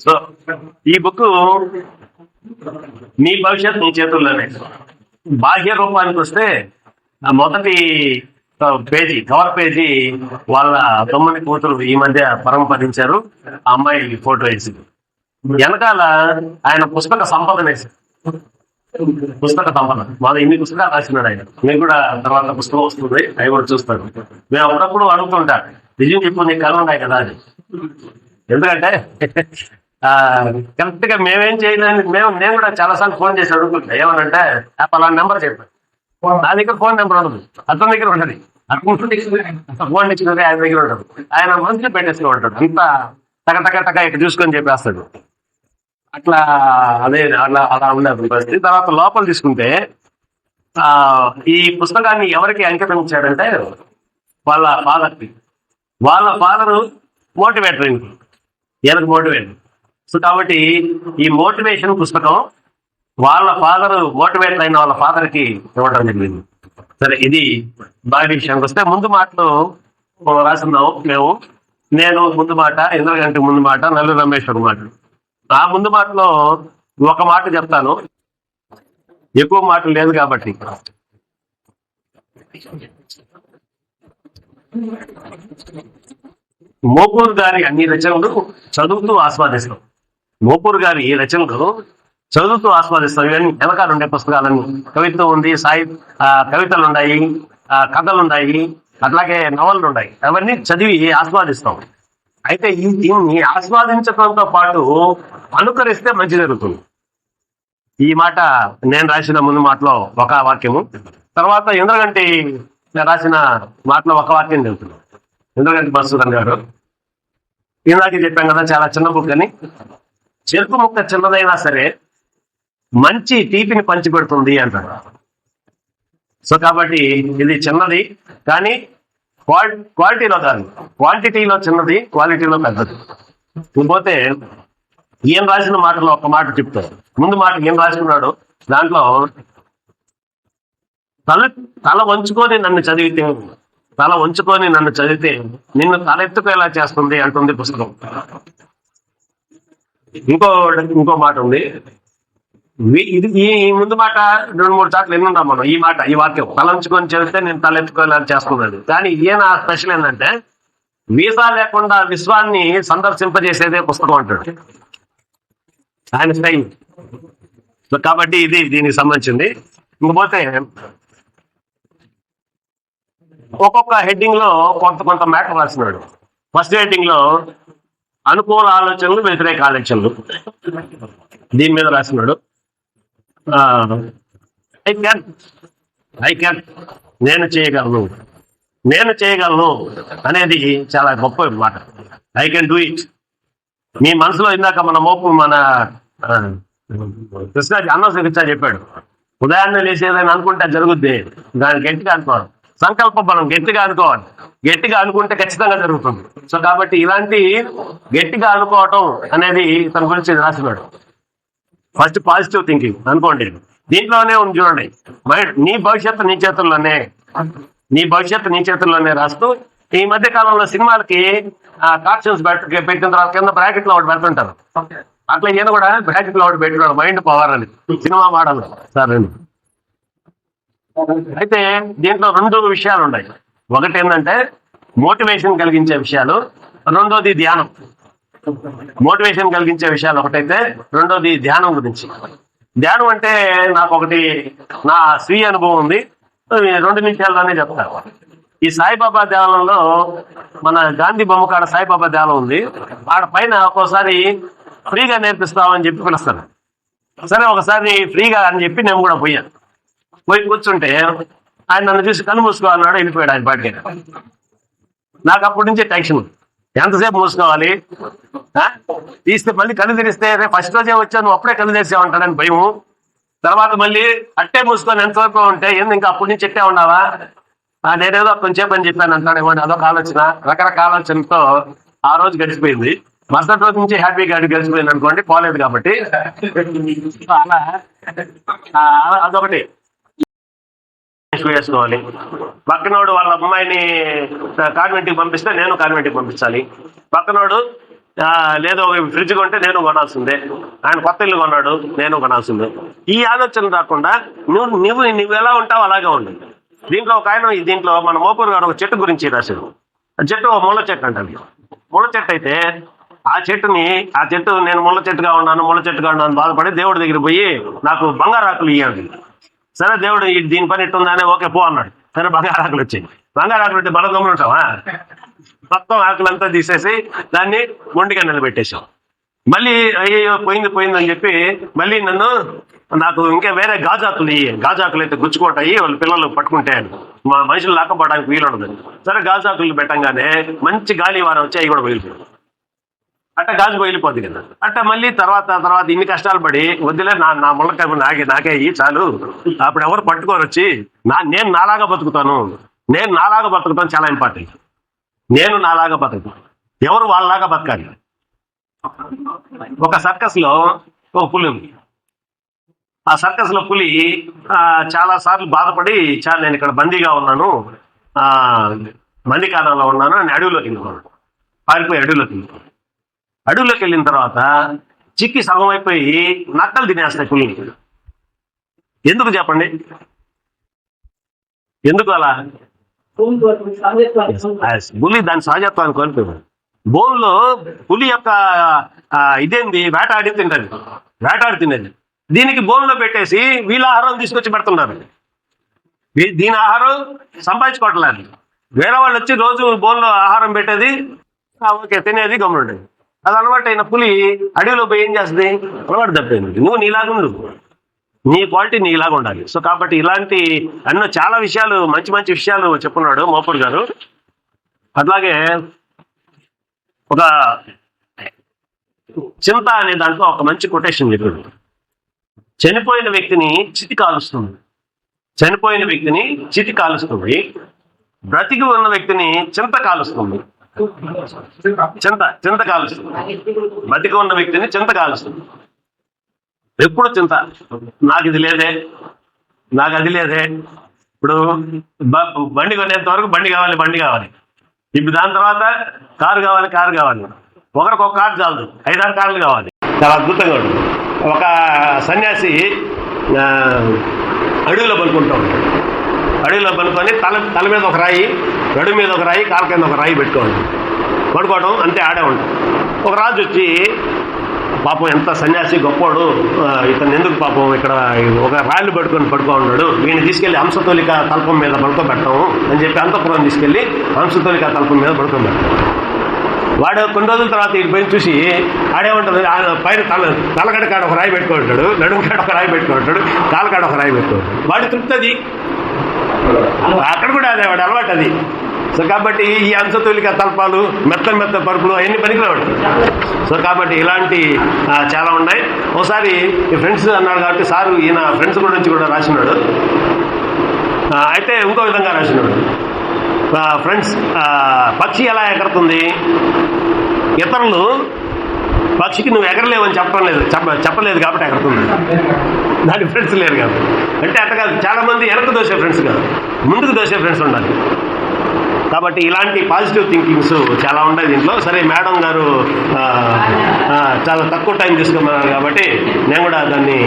So ఈ book నీ భవిష్యత్ నీ చేతుల్లోనే. బాహ్య రూపానికి వస్తే ఆ మొదటి పేజీ కవర్ పేజీ వాళ్ళ తమ్ముని కూతురు ఈ మధ్య పరంపరించారు ఆ అమ్మాయి ఫోటో వేసి వెనకాల ఆయన పుస్తక సంపద వేసి పుస్తక సంపద. మాది ఇన్ని పుస్తకాలు రాసినాడు ఆయన. మీకు కూడా తర్వాత పుస్తకం వస్తుంది అవి కూడా చూస్తాడు మేము అప్పుడప్పుడు అడుగుతుంటా నిజం చెప్పు నీకు కళ ఉన్నాయి కదా అది ఎందుకంటే కరెక్ట్గా మేమేం చేయలేని మేము నేను కూడా చాలా సార్లు ఫోన్ చేసి అడుగుతుంటా ఏమనంటే ఆ పలానా నెంబర్ చెప్పాను నా దగ్గర ఫోన్ నెంబర్ ఉండదు అతని దగ్గర ఉండదు ఫోన్ ఇచ్చినది ఆయన దగ్గర ఉండదు ఆయన మనసులో పెట్టేసుకుని ఉంటాడు. అంత టక టక టక ఇక్కడ చూసుకొని చెప్పేస్తాడు. అట్లా అదే అలా అలా ఉండదు పరిస్థితి. తర్వాత లోపల తీసుకుంటే ఆ ఈ పుస్తకాన్ని ఎవరికి అంకితం ఇచ్చాడంటే వాళ్ళ ఫాదర్కి వాళ్ళ ఫాదరు మోటివేటర్ ఈయనకు మోటివేట్ సో కాబట్టి ఈ మోటివేషన్ పుస్తకం వాళ్ళ ఫాదర్ మోటివేట్ అయిన వాళ్ళ ఫాదర్కి ఇవ్వడం జరిగింది. సరే ఇది బాగా విషయానికి వస్తే ముందు మాటలు రాసిందాం మేము నేను ముందు మాట ఇంద్రగంటి ముందు మాట నల్లు రమేశ్వర్ మాట. ఆ ముందు మాటలో ఒక మాట చెప్తాను. ఎక్కువ మాటలు లేదు కాబట్టి. మోపూర్ గారి అన్ని రచనలు చదువుతూ ఆస్వాదిస్తాం. మోపూర్ గారి ఈ రచనలు చదువుతూ ఆస్వాదిస్తాం. ఇవన్నీ వెనకాల ఉండే పుస్తకాలన్నీ. కవిత్వం ఉంది సాయి ఆ, కవితలు ఉన్నాయి ఆ, కథలు ఉన్నాయి అట్లాగే నవలలు ఉన్నాయి అవన్నీ చదివి ఆస్వాదిస్తాం. అయితే ఈ దీన్ని ఆస్వాదించడంతో పాటు అనుకరిస్తే మంచి జరుగుతుంది. ఈ మాట నేను రాసిన ముందు మాటలో ఒక వాక్యము. తర్వాత ఇంద్రగంటి రాసిన మాటలో ఒక వాక్యం చెబుతున్నాను ఇంద్రగంటి బస్సు గారు ఇందాక చెప్పాం కదా చాలా చిన్న బుక్ అని. చెరుకు ముక్క చిన్నదైనా సరే మంచి తీపిని పంచి పెడుతుంది అంటారు. సో కాబట్టి ఇది చిన్నది కానీ క్వాలిటీలో కాదు. క్వాంటిటీలో చిన్నది క్వాలిటీలో పెద్దది. ఇకపోతే ఏం రాసిన మాటలో ఒక మాట చెప్తారు. ముందు మాట ఏం రాసుకున్నాడు? దాంట్లో తల తల వంచుకొని నన్ను చదివితే తల ఉంచుకొని నన్ను చదివితే నిన్ను తలెత్తుకునేలా చేస్తుంది అంటుంది పుస్తకం. ఇంకో ఇంకో మాట ఉంది. ఇది ఈ ముందు మాట రెండు మూడు సార్లు ఎన్నుంటాం మనం ఈ మాట ఈ వాక్యం. తలంచుకొని చదివితే నేను తలెత్తుకునేలా చేస్తున్నాను కానీ ఈయన స్పెషల్ ఏంటంటే వీసా లేకుండా విశ్వాన్ని సందర్శింపజేసేదే పుస్తకం అంటాడు. ఆయన స్టైల్. కాబట్టి ఇది దీనికి సంబంధించింది. ఇంకపోతే ఒక్కొక్క హెడ్డింగ్లో కొంత కొంత మ్యాటర్ రాసినాడు ఫస్ట్ హెడ్డింగ్లో అనుకూల ఆలోచనలు వ్యతిరేక ఆలోచనలు. దీని మీద రాసినాడు ఐ క్యాన్ ఐ క్యాన్ నేను చేయగలను. నేను చేయగలను అనేది చాలా గొప్ప మాట. ఐ కెన్ డూ ఇట్ మీ మనసులో ఇందాక మన మోపు మన కృష్ణాజీ అన్న కృష్ణ చెప్పాడు. ఉదయాన్నే ఏదైనా అనుకుంటే అది జరుగుద్ది. దానికి గట్టిగా అనుకోవడం. సంకల్ప బలం గట్టిగా అనుకోవాలి. గట్టిగా అనుకుంటే ఖచ్చితంగా జరుగుతుంది. సో కాబట్టి ఇలాంటి గట్టిగా అనుకోవటం అనేది తన గురించి రాసినాడు. ఫస్ట్ పాజిటివ్ థింకింగ్ అనుకోండి. దీంట్లోనే ఉంది చూడండి. మైండ్ నీ భవిష్యత్తు నీ చేతుల్లోనే. నీ భవిష్యత్తు నీ చేతుల్లోనే రాస్తూ ఈ మధ్య కాలంలో సినిమాలకి కార్టూన్స్ పెట్టిన తర్వాత కింద బ్రాకెట్లో ఒకటి పెడుతుంటారు. అట్లా ఈయన కూడా బ్రాకెట్లో ఒకటి పెట్టినాడు. మైండ్ పవర్ అని. సినిమా మోడల్ సరే అయితే దీంట్లో రెండు విషయాలు ఉన్నాయి ఒకటి ఏంటంటే మోటివేషన్ కలిగించే విషయాలు రెండోది ధ్యానం. మోటివేషన్ కలిగించే విషయాలు ఒకటైతే రెండోది ధ్యానం గురించి. ధ్యానం అంటే నాకు ఒకటి నా స్వీయ అనుభవం ఉంది. రెండు నిమిషాల్లోనే చెప్తాను ఈ సాయిబాబా దేవాలయంలో మన గాంధీ బొమ్మ కాడ సాయిబాబా దేవాలయం ఉంది. ఆడ పైన ఒక్కోసారి ఫ్రీగా నేర్పిస్తామని చెప్పి పిలుస్తాను సరే ఒకసారి ఫ్రీగా అని చెప్పి నేను కూడా పోయాను. పోయి కూర్చుంటే ఆయన నన్ను చూసి కళ్ళు మూసుకోవాలన్నాడు వెళ్ళిపోయాడు ఆయన బయటకి నాకు అప్పటి నుంచే టెన్షన్ ఎంతసేపు మూసుకోవాలి? తీస్తే మళ్ళీ కళ్ళు తెరిస్తే రేపు ఫస్ట్ రోజే వచ్చా నువ్వు అప్పుడే కళ్ళు తెరిచావంటాడని భయం తర్వాత మళ్ళీ అట్టే మూసుకొని ఎంతవరకు ఉంటే ఏంది ఇంకా అప్పటి నుంచి ఎట్టే ఉన్నావా? నేనేదో కొంచెం అని చెప్పాను అంటాడేమో అని అదొక ఆలోచన. రకరకాల ఆలోచనతో ఆ రోజు గడిచిపోయింది. మరుసటి రోజు నుంచి హ్యాపీగా గడి గడిచిపోయింది అనుకోండి పోలేదు కాబట్టి. అలా అదొకటి. వేసుకోవాలి పక్కనోడు వాళ్ళ అమ్మాయిని కాన్వెంట్కి పంపిస్తే నేను కాన్వెంట్కి పంపించాలి. పక్కనోడు లేదో ఒక ఫ్రిడ్జ్ కొంటే నేను కొనాల్సిందే. ఆయన కొత్త ఇల్లు కొన్నాడు నేను కొనాల్సిందే. ఈ ఆలోచన రాకుండా నువ్వు నువ్వు నువ్వు ఎలా ఉంటావు అలాగే ఉండు. దీంట్లో ఒక ఆయన దీంట్లో మన మోపూర్ గారు ఒక చెట్టు గురించి రాశాడు ఆ చెట్టు ఒక ముళ్ళ చెట్టు అంటారు ముళ్ళ చెట్టు అయితే ఆ చెట్టుని ఆ చెట్టు నేను ముళ్ళ చెట్టుగా ఉన్నాను ముళ్ళ చెట్టుగా ఉన్నాను బాధపడి దేవుడి దగ్గర పోయి నాకు బంగారాకులు ఇవ్వండి సరే దేవుడు ఈ- దీని పని ఇట్టుందానే ఓకే పో అన్నాడు. సరే బంగారు ఆకులు వచ్చాయి. బంగారాకులు అంటే బల గమ్మున ఉంటావా? మొత్తం ఆకులంతా తీసేసి దాన్ని మొండిగా నిలబెట్టేశాం మళ్ళీ అయ్యో పోయింది పోయింది అని చెప్పి మళ్ళీ నన్ను నాకు ఇంకా వేరే గాజాకులు ఇయ్యి. గాజాకులు అయితే గుచ్చుకుంటాయి వాళ్ళ పిల్లలు పట్టుకుంటాయని మా మనుషులు లాక్కపోవడానికి వీలు ఉండదు సరే గాజాకులు పెట్టంగానే మంచి గాలి వారం వచ్చి అవి కూడా బయలుపోయాయి అట్ట గాజు బయలిపోద్ది కదా. అట్ట మళ్ళీ తర్వాత తర్వాత ఇన్ని కష్టాలు పడి వద్దులే నా నా ముళ్ళకాయ నాకే నాకే ఇయ్యి చాలు. అప్పుడు ఎవరు పట్టుకొని వచ్చి నా నేను నాలాగా బతుకుతాను. నేను నాలాగా బతుకుతాను చాలా ఇంపార్టెంట్ నేను నాలాగా బతుకుతాను ఎవరు వాళ్ళలాగా బతకాలి? ఒక సర్కస్లో ఒక పులి ఉంది. ఆ సర్కస్లో పులి చాలా సార్లు బాధపడి చాలా నేను ఇక్కడ బందీగా ఉన్నాను. బందీకాలంలో ఉన్నాను. అని అడవిలోకి వెళ్ళిపోయాడు పారిపోయి అడవిలోకి వెళ్ళిపోయాడు అడవిలోకి వెళ్ళిన తర్వాత చిక్కి సగం అయిపోయి నక్కలు తినేస్తాయి పులిని ఎందుకు చెప్పండి? ఎందుకు అలా? పులి దాని సహజత్వాన్ని కోల్పోయింది. బోన్లో పులి యొక్క ఇదేంది? వేటాడి తింటది. వేటాడి తినేది. దీనికి బోన్లో పెట్టేసి వీళ్ళ ఆహారం తీసుకొచ్చి పెడుతున్నారు. దీని ఆహారం సంపాదించుకోవట్లేదు. వేరే వాళ్ళు వచ్చి రోజు బోన్లో ఆహారం పెట్టేది ఓకే తినేది గమనుండేది అది అలవాటు అయిన పులి అడవిలో పోయి ఏం చేస్తుంది? అలవాటు తప్పింది. నువ్వు నీలాగుండు నీ క్వాలిటీ నీలాగా ఉండాలి. సో కాబట్టి ఇలాంటి అన్నో చాలా విషయాలు మంచి మంచి విషయాలు చెప్పున్నాడు మోపుడు గారు. అట్లాగే ఒక చింత అనే దాంట్లో ఒక మంచి కొటేషన్ చెప్పాడు. చనిపోయిన వ్యక్తిని చితి కాలుస్తుంది. చనిపోయిన వ్యక్తిని చితి కాలుస్తుంది. బ్రతికి ఉన్న వ్యక్తిని చింత కాలుస్తుంది. చింత చింత కాలుస్తుంది బతికి ఉన్న వ్యక్తిని చింత కాలుస్తుంది ఎప్పుడు చింత? నాకు ఇది లేదే. నాకు అది లేదే. ఇప్పుడు బండి కొనేంత వరకు బండి కావాలి బండి కావాలి. ఇప్పుడు దాని తర్వాత కారు కావాలి కారు కావాలి. ఒకరికి ఒక కారు చాలదు. ఐదారు కార్లు కావాలి. చాలా అద్భుతంగా ఉంటుంది. ఒక సన్యాసి అడుగులో అడవిలో ఉంటాడు. అడవిలో పలుకొని తల తల మీద ఒక రాయి నడు మీద ఒక రాయి కాల కింద ఒక రాయి పెట్టుకోండి పడుకోవడం అంతే ఆడే ఉంటాం. ఒక రాజు వచ్చి పాపం ఎంత సన్యాసి గొప్పోడు ఇతను ఎందుకు పాపం ఇక్కడ ఒక రాళ్ళు పట్టుకొని పడుకో ఉన్నాడు వీడిని తీసుకెళ్ళి హంసతోలిక తల్పం మీద పడుకోబెడతాము అని చెప్పి అంతపురం తీసుకెళ్ళి హంసతోలిక తల్పం మీద పడుకోబెడతాం వాడు కొన్ని రోజుల తర్వాత ఈ పైన చూసి ఆడేమంటుంది ఆయన పైన తల తలగడ కాడ ఒక రాయి పెట్టుకుంటాడు నడుము కాడ ఒక రాయి పెట్టుకుంటాడు కాలకాడ ఒక రాయి పెట్టుకుంటాడు వాడి తృప్తి అది అక్కడ కూడా అదే వాడు అలవాటు అది. సో కాబట్టి ఈ అంశతులిక తల్పాలు మెత్త మెత్త పరుపులు అవన్నీ పనికిరావాడు సో కాబట్టి ఇలాంటి చాలా ఉన్నాయి. ఒకసారి ఫ్రెండ్స్ అన్నాడు కాబట్టి సారు ఈయన ఫ్రెండ్స్ గురించి కూడా రాసినాడు. అయితే ఇంకో విధంగా రాసినాడు. ఫ్రెండ్స్ పక్షి ఎలా ఎగరుతుంది? ఇతరులు పక్షికి నువ్వు ఎగరలేవని చెప్పడం లేదు చెప్ప చెప్పలేదు కాబట్టి ఎగరుతుంది. దాని ఫ్రెండ్స్ లేరు కాబట్టి అంటే అట్ట కాదు. చాలా మంది దోషే ఫ్రెండ్స్ కాదు. ముందుకు దోసే ఫ్రెండ్స్ ఉండాలి. కాబట్టి ఇలాంటి పాజిటివ్ థింకింగ్స్ చాలా ఉన్నాయి దీంట్లో. సరే మేడం గారు చాలా తక్కువ టైం తీసుకోమన్నారు కాబట్టి నేను కూడా దాన్ని